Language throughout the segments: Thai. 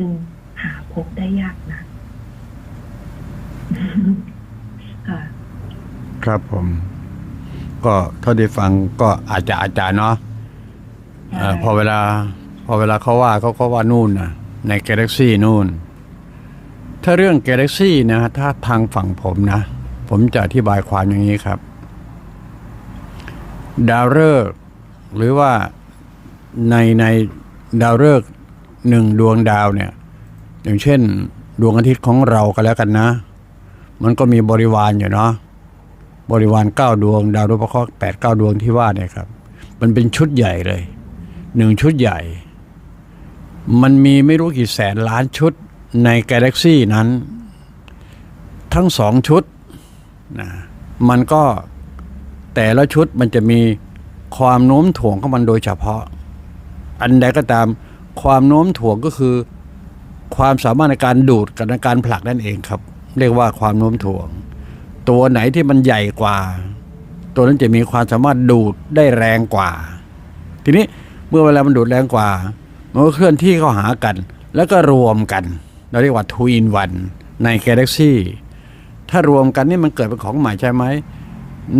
จึงหาพบได้ยากนะค่ะครับผม ก็เท่าที่ฟังก็อาจจะอาจารย์เนาะเอ่อพอเวลา พอเวลาเขาว่าเขาก็ว่านู่นนะในกาแล็กซี่นู่น ถ้าเรื่องกาแล็กซี่นะถ้าทางฝั่งผมนะ ผมจะอธิบายความอย่างนี้ครับ ดาวฤกษ์หรือว่าในในดาวฤกษ์ หนึ่งดวงดาวเนี่ย อย่างเช่น ดวงอาทิตย์ของเราก็แล้วกันนะ มันก็มีบริวารอยู่เนาะบริวารเก้าดวง ดาวดวงพระเคราะห์แปดเก้าดวงที่ว่าเนี่ยครับ มันเป็นชุดใหญ่เลยหนึ่งชุดใหญ่ มันมีไม่รู้กี่แสนล้านชุดในกาแล็กซี่นั้น ทั้งสองชุดนะมันก็แต่ละชุดมันจะมีความโน้มถ่วงของมันโดยเฉพาะ อันใดก็ตาม ความโน้มถ่วงก็คือ ความสามารถในการดูดกับในการผลักนั่นเองครับ เรียกว่าความโน้มถ่วง ตัวไหนที่มันใหญ่กว่า ตัวนั้นจะมีความสามารถดูดได้แรงกว่า ทีนี้เมื่อเวลามันดูดแรงกว่ามันก็เคลื่อนที่เข้าหากัน แล้วก็รวมกัน เราเรียกว่าทูอินวันในกาแล็กซี่ถ้ารวมกันนี่มันเกิดเป็นของใหม่ใช่ไหม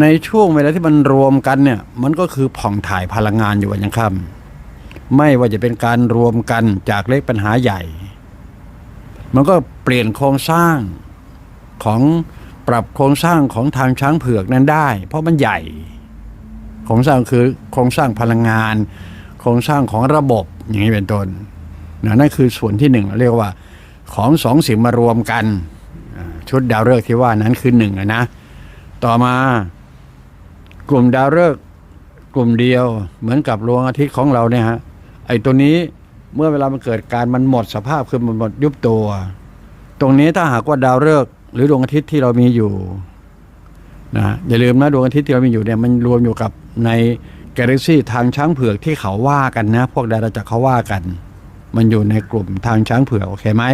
ในช่วงเวลาที่มันรวมกันเนี่ย มันก็คือผ่องถ่ายพลังงานอยู่วันยังค่ำ ไม่ว่าจะเป็นการรวมกันจากเล็กปัญหาใหญ่ มันก็เปลี่ยนโครงสร้างของปรับโครงสร้างของทางช้างเผือกนั้นได้ เพราะมันใหญ่ โครงสร้างคือโครงสร้างพลังงาน โครงสร้างของระบบอย่างนี้เป็นต้นนะนั่นคือส่วนที่หนึ่งเรียกว่าของสองสิ่งมารวมกัน ชุดดาวฤกษ์ที่ว่านั้นคือหนึ่งอะนะต่อมากลุ่มดาวฤกษ์กลุ่มเดียวเหมือนกับดวงอาทิตย์ของเราเนี่ยฮะ ไอ้ตัวนี้เมื่อเวลามันเกิดการมันหมดสภาพคือมันหมดยุบตัว ตรงนี้ถ้าหากว่าดาวฤกษ์หรือดวงอาทิตย์ที่เรามีอยู่นะอย่าลืมนะดวงอาทิตย์ที่เรามีอยู่เนี่ยมันรวมอยู่กับในกาแล็กซี่ทางช้างเผือกที่เขาว่ากันนะ พวกดาราจักรเขาว่ากัน มันอยู่ในกลุ่มทางช้างเผือกโอเคไหม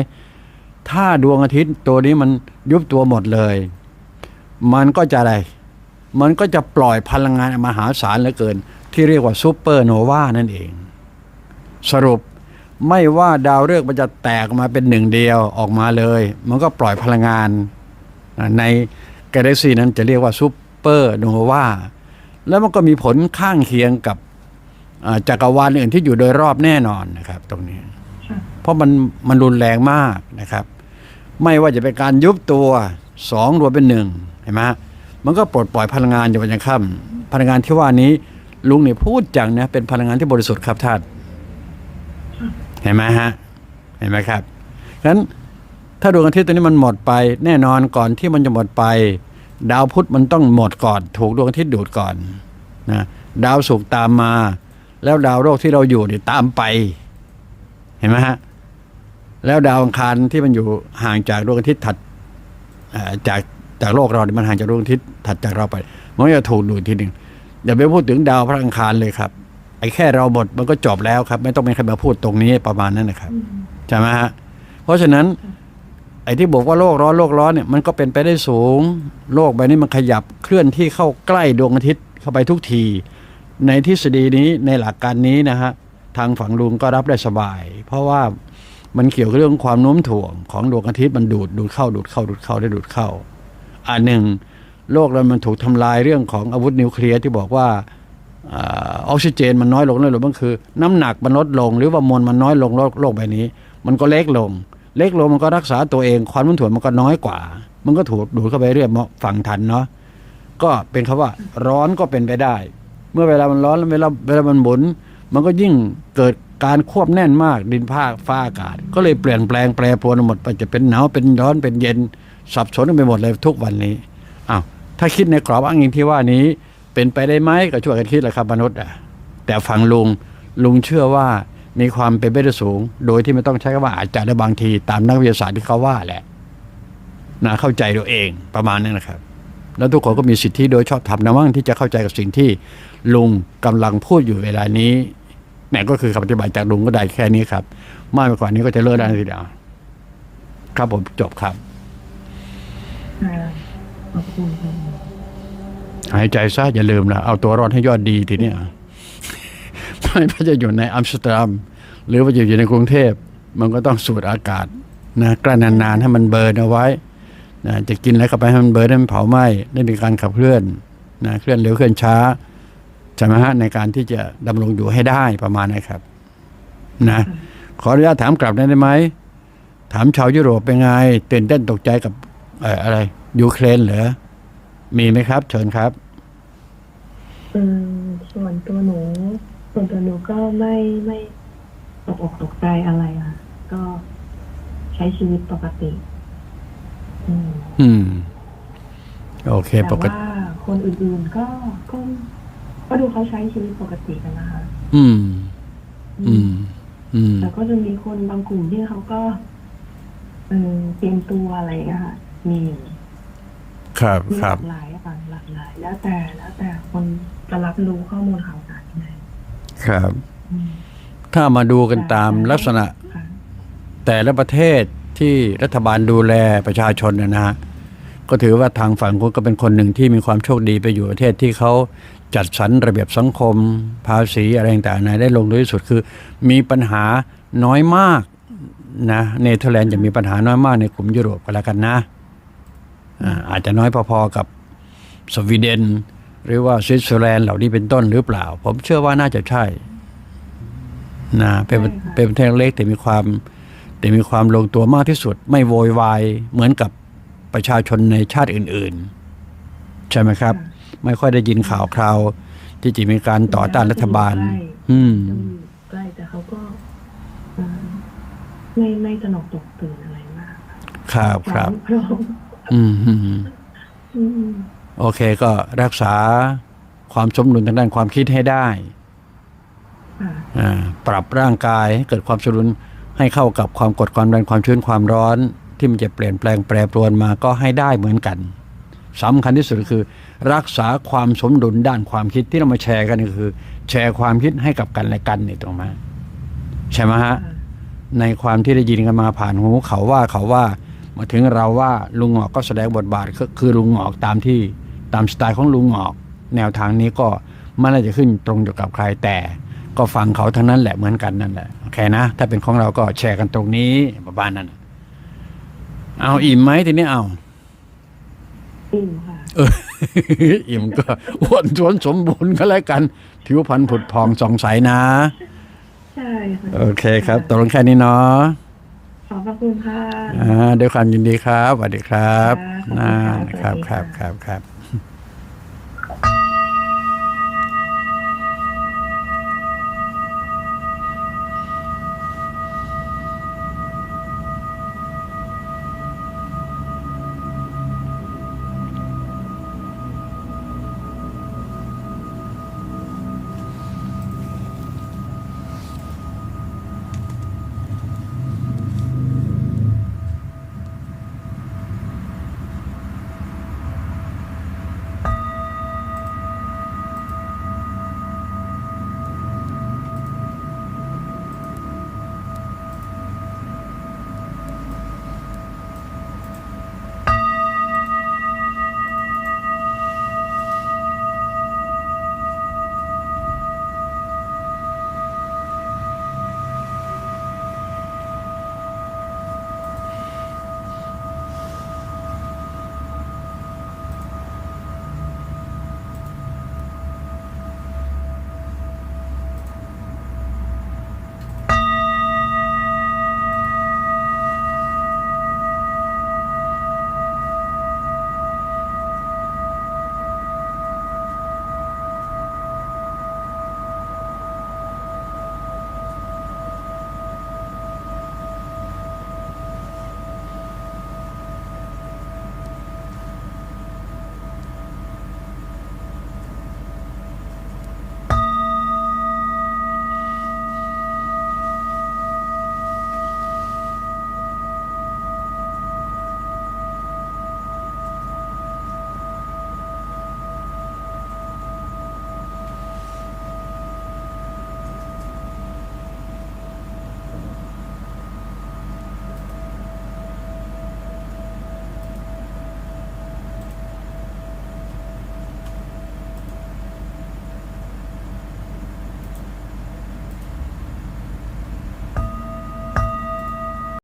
ถ้าดวงอาทิตย์ตัวนี้มันยุบตัวหมดเลย มันก็จะอะไร มันก็จะปล่อยพลังงานมหาศาลเหลือเกิน ที่เรียกว่าซูเปอร์โนวานั่นเอง สรุปไม่ว่าดาวฤกษ์มันจะแตกมาเป็นหนึ่งเดียวออกมาเลย มันก็ปล่อยพลังงานในกาแล็กซีนั้นจะเรียกว่าซูเปอร์โนวาแล้วมันก็มีผลข้างเคียงกับจักรวาลอื่นที่อยู่โดยรอบแน่นอนนะครับ ตรงนี้ เพราะมันมันรุนแรงมากนะครับ ไม่ว่าจะเป็นการยุบตัวสองรวมเป็นหนึ่งเห็นไหมมันก็ปลดปล่อยพลังงานอยู่วันยังค่ำพลังงานที่ว่านี้ลุงเนี่ยพูดจังนะเป็นพลังงานที่บริสุทธิ์ครับท่าน เห็นไหมฮะ เห็นไหมครับงั้นถ้าดวงอาทิตย์ตัวนี้มันหมดไป แน่นอนก่อนที่มันจะหมดไป ดาวพุธมันต้องหมดก่อน ถูกดวงอาทิตย์ดูดก่อนนะดาวศุกร์ตามมา แล้วดาวโลกที่เราอยู่เนี่ยตามไป เห็นไหมฮะแล้วดาวอังคารที่มันอยู่ห่างจากดวงอาทิตย์ถัดจากจากโลกเราเนี่ยมันห่างจากดวงอาทิตย์ถัดจากเราไป มันจะถูกดูดทีหนึ่งอย่าไปพูดถึงดาวพระอังคารเลยครับ อ้แค่เราหมดมันก็จบแล้วครับ ไม่ต้องมีใครมาพูดตรงนี้ประมาณนั้นนะครับอืมใช่ไหมฮะเพราะฉะนั้น ไอ้ที่บอกว่าโลกร้อนโลกร้อนเนี่ยมันก็เป็นไปได้สูง โลกใบนี้มันขยับเคลื่อนที่เข้าใกล้ดวงอาทิตย์เข้าไปทุกที ในทฤษฎีนี้ในหลักการนี้นะฮะทางฝั่งลุงก็รับได้สบาย เพราะว่ามันเกี่ยวกับเรื่องความโน้มถ่วงของดวงอาทิตย์มันดูดดูดเข้าดูดเข้าดูดเข้าได้ดูดเข้าอันหนึ่งโลกเรามันถูกทำลายเรื่องของอาวุธนิวเคลียร์ที่บอกว่า ออกซิเจนมันน้อยลงน้อยลงมันคือ น้ำหนักมันลดลง หรือว่ามวลมันน้อยลงโลกใบนี้ มันก็เล็กลง เล็กลงมันก็รักษาตัวเองความนุ่นถ่วงมันก็น้อยกว่า มันก็ถูกดูดเข้าไปเรื่อยฝั่งทันเนาะก็เป็นคำว่าร้อนก็เป็นไปได้ เมื่อเวลามันร้อนแล้วเวลาเวลามันหมุน มันก็ยิ่งเกิดการควบแน่นมากดินภาคฟ้าอากาศ ก็เลยเปลี่ยนแปลงแปรปรวนหมดไปจะเป็นหนาวเป็นร้อนเป็นเย็นสับสนกันไปหมดเลยทุกวันนี้อ้าวถ้าคิดในกรอบอ้างอิงที่ว่านี้ เป็นไปได้ไหมก็ช่วยกันคิดแหละครับมนุษย์อะแต่ฟังลุงลุงเชื่อว่ามีความเป็นไปได้สูง โดยที่ไม่ต้องใช้คำว่าอาจจะได้บางที ตามนักวิทยาศาสตร์ที่เขาว่าแหละนะเข้าใจตัวเองประมาณนั้นนะครับ แล้วทุกคนก็มีสิทธิโดยชอบธรรมนะมั่งที่จะเข้าใจกับสิ่งที่ลุงกำลังพูดอยู่เวลานี้แหนก็คือคำอธิบายจากลุงก็ได้แค่นี้ครับ มากไปกว่านี้ก็จะเลิกได้ทีเดียวครับผมจบครับค่ะขอบคุณค่ะ หายใจซะอย่าลืมนะเอาตัวรอดให้ยอดดีทีเนี้ยไม่ว่าจะอยู่ในอัมสเตอร์ดัมหรือว่าจะอยู่ในกรุงเทพ มันก็ต้องสูดอากาศนะกลั้นนานๆให้มันเบิร์นเอาไว้นะจะกินอะไรเข้าไปให้มันเบิร์นให้มันเผาไหม้ได้มีการขับเคลื่อนนะเคลื่อนเร็วเคลื่อนช้าใช่ไหมฮะในการที่จะดำรงอยู่ให้ได้ประมาณนี้ครับ นะขออนุญาตถามกลับได้ไหมถามชาวยุโรปเป็นไงตื่นเต้นตกใจกับอออะไรยูเครนเหรอมีไหมครับ เชิญครับ อืมส่วนตัวหนู ส่วนตัวหนูก็ไม่ไม่ตกอกตกใจอะไรค่ะ ก็ใช้ชีวิตปกติ อืม อืม โอเคแต่ปกติ ว่าคนอื่นๆก็ก็ก็ดูเขาใช้ชีวิตปกติกันนะคะอืม อืม อืม แต่ก็จะมีคนบางกลุ่มที่เขาก็เออเตรียมตัวอะไรอย่างเงี้ยค่ะมีครับมีคหรัลาบ กหลายอะค่ะหลากหลาย แล้วแต่แล้วแต่คน จะรับรู้ข้อมูลข่าวสารยังไงครับอืมถ้ามาดูกันตามลักษณะค่ะแต่ละประเทศที่รัฐบาลดูแลประชาชนนะนะฮะก็ถือว่าทางฝั่งคุณก็เป็นคนหนึ่งที่มีความโชคดีไปอยู่ประเทศที่เขาจัดสรรระเบียบสังคม ภาษีอะไรต่างๆนะได้ลงตัวที่สุดคือ มีปัญหาน้อยมากนะเนเธอร์แลนด์จะมีปัญหาน้อยมากในกลุ่มยุโรปก็แล้วกันนะอ่าอาจจะน้อยพอๆกับสวีเดน หรือว่าสวิตเซอร์แลนด์เหล่านี้เป็นต้นหรือเปล่า ผมเชื่อว่าน่าจะใช่นะเป็นประเป็นประเทศเล็กแต่มีความแต่มีความลงตัวมากที่สุด ไม่โวยวายเหมือนกับประชาชนในชาติอื่น ๆ ใช่ไหมครับ ไม่ค่อยได้ยินข่าวคราว ที่จะมีการต่อต้านรัฐบาล อืมจะอยู่ใกล้แต่เขาก็เอ่อไม่ไม่ตระหนกตกตื่นอะไรมาก ครับครับพร้อมอืมอืมอืม โอเคก็รักษาความสมดุลทางด้านความคิดให้ได้ค่ะอ่าปรับร่างกายให้เกิดความสมดุลให้เข้ากับความกดความดันความชื้นความร้อน ที่มันจะเปลี่ยนแปลงแปรปรวนมาก็ให้ได้เหมือนกันสำคัญที่สุดคือ รักษาความสมดุลด้านความคิดที่เรามาแชร์กันนี่คือ แชร์ความคิดให้กับกันและกันนี่ตรงมาใช่ไหมฮะค่ะในความที่ได้ยินกันมาผ่านหูเขาว่าเขาว่ามาถึงเราว่าลุงหงอกก็แสดงบทบาทก็คือลุงหงอกตามที่ ตามสไตล์ของลุงหงอก แนวทางนี้ก็ไม่น่าจะขึ้นตรงอยู่กับใครแต่ก็ฟังเขาทั้งนั้นแหละเหมือนกันนั่นแหละโอเคนะ ถ้าเป็นของเราก็แชร์กันตรงนี้ประมาณนั้นเอาอิ่มไหมทีนี้เอาอิ่มค่ะเอออิ่มก็อ้วนท้วนสมบูรณ์ก็แล้วกัน ผิวพรรณผุดพองสองใสนะ ใช่ค่ะโอเคครับตกลงแค่นี้เนาะขอบพระคุณค่ะอ่าด้วยความยินดีครับสวัสดีครับค่ะขอบคุณค่ะอ่าครับสวัสดีครับค่ะครับครับ